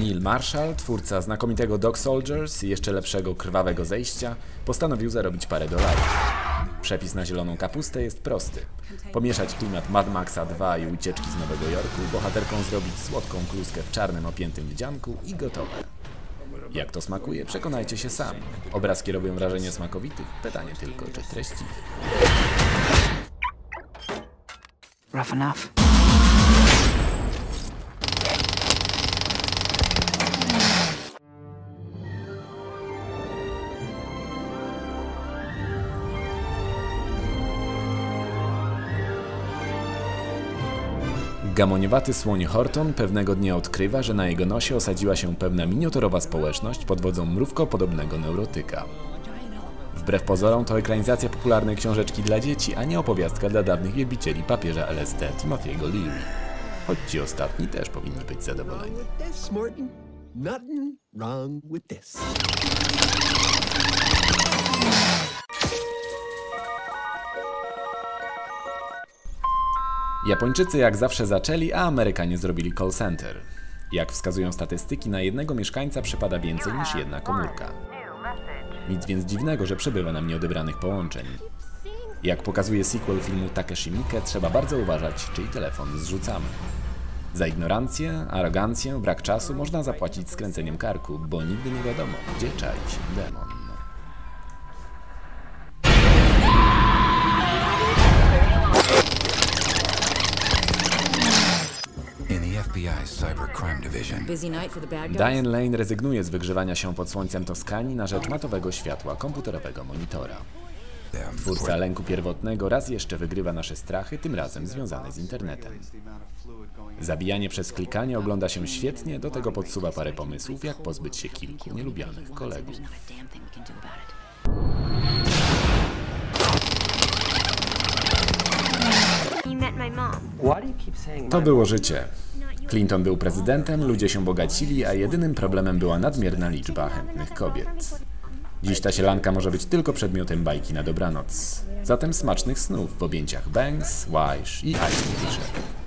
Neil Marshall, twórca znakomitego Dog Soldiers i jeszcze lepszego Krwawego Zejścia, postanowił zarobić parę dolarów. Przepis na zieloną kapustę jest prosty. Pomieszać klimat Mad Maxa 2 i ucieczki z Nowego Jorku, bohaterką zrobić słodką kluskę w czarnym opiętym wdzianku i gotowe. Jak to smakuje, przekonajcie się sami. Obrazki robią wrażenie smakowitych, pytanie tylko, czy treści. Rough enough. Gamoniowaty słoń Horton pewnego dnia odkrywa, że na jego nosie osadziła się pewna miniaturowa społeczność pod wodzą mrówko podobnego neurotyka. Wbrew pozorom to ekranizacja popularnej książeczki dla dzieci, a nie opowiastka dla dawnych wielbicieli papieża LSD Timothy'ego Leary. Choć ci ostatni też powinni być zadowoleni. Japończycy jak zawsze zaczęli, a Amerykanie zrobili call center. Jak wskazują statystyki, na jednego mieszkańca przypada więcej niż jedna komórka. Nic więc dziwnego, że przebywa nam nieodebranych połączeń. Jak pokazuje sequel filmu Takeshi Miike, trzeba bardzo uważać, czyj telefon zrzucamy. Za ignorancję, arogancję, brak czasu można zapłacić skręceniem karku, bo nigdy nie wiadomo, gdzie czai się demon. Diane Lane rezygnuje z wygrzewania się pod słońcem Toskanii na rzecz matowego światła komputerowego monitora. Twórca lęku pierwotnego raz jeszcze wygrywa nasze strachy, tym razem związane z internetem. Zabijanie przez klikanie ogląda się świetnie, do tego podsuwa parę pomysłów, jak pozbyć się kilku nielubianych kolegów. To było życie. Clinton był prezydentem, ludzie się bogacili, a jedynym problemem była nadmierna liczba chętnych kobiet. Dziś ta sielanka może być tylko przedmiotem bajki na dobranoc. Zatem smacznych snów w objęciach Banks, Wise i Ice Fisher.